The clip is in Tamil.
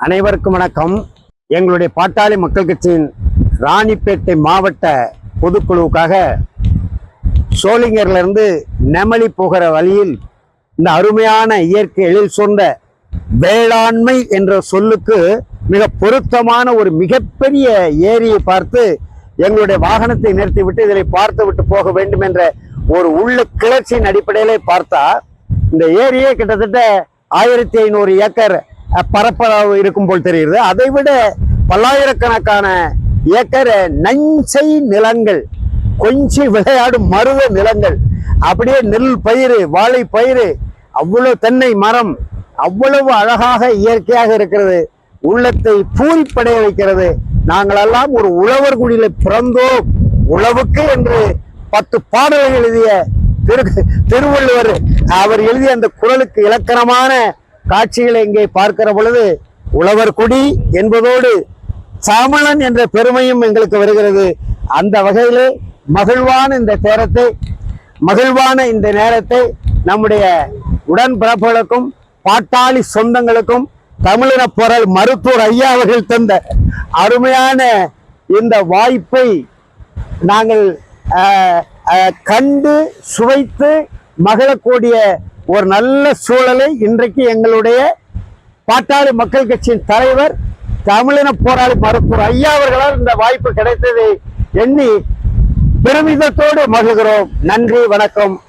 அனைவருக்கும் வணக்கம். எங்களுடைய பாட்டாளி மக்கள் கட்சியின் ராணிப்பேட்டை மாவட்ட பொதுக்குழுவுக்காக சோளிங்கர்லேருந்து நெமலி போகிற வழியில் இந்த அருமையான இயற்கை எழில் சொந்த வேளாண்மை என்ற சொல்லுக்கு மிக பொருத்தமான ஒரு மிகப்பெரிய ஏரியை பார்த்து எங்களுடைய வாகனத்தை நிறுத்திவிட்டு இதனை பார்த்து விட்டு போக வேண்டும் என்ற ஒரு உள்ள கிளர்ச்சியின் அடிப்படையிலே பார்த்தா இந்த ஏரியே கிட்டத்தட்ட ஆயிரத்தி ஐநூறு ஏக்கர் பரப்பளவு இருக்கும் போல் தெரிகிறது. அதை விட பல்லாயிரக்கணக்கான ஏக்கர் நஞ்சை நிலங்கள் கொஞ்சி விளையாடும் மருத நிலங்கள் அப்படியே நெல் பயிர் வாழை பயிர் அவ்வளவு தென்னை மரம் அவ்வளவு அழகாக இயற்கையாக இருக்கிறது. உள்ளத்தை பூரிப்படைய வைக்கிறது. நாங்களெல்லாம் ஒரு உழவர் குடியில பிறந்தோம். உழவுக்கு என்று பத்து பாடல்கள் எழுதிய திரு திருவள்ளுவர் அவர் எழுதிய அந்த குரலுக்கு இலக்கணமான காட்சிகளை இங்கே பார்க்கிற பொழுது உழவர் குடி என்பதோடு சாமணன் என்ற பெருமையும் எங்களுக்கு வருகிறது. அந்த வகையிலே மகிழ்வான இந்த நேரத்தை மகிழ்வான இந்த நேரத்தை நம்முடைய உடன்பிறப்புகளுக்கும் பாட்டாளி சொந்தங்களுக்கும் தமிழின பொருள் மருத்துவர் ஐயா அவர்கள் தந்த அருமையான இந்த வாய்ப்பை நாங்கள் கண்டு சுவைத்து மகிழக்கூடிய ஒரு நல்ல சூழலை இன்றைக்கு எங்களுடைய பாட்டாளி மக்கள் கட்சியின் தலைவர் தமிழின போராளி மருத்துவர் ஐயா அவர்களால் இந்த வாய்ப்பு கிடைத்ததை எண்ணி பெருமிதத்தோடு மகிழ்கிறோம். நன்றி வணக்கம்.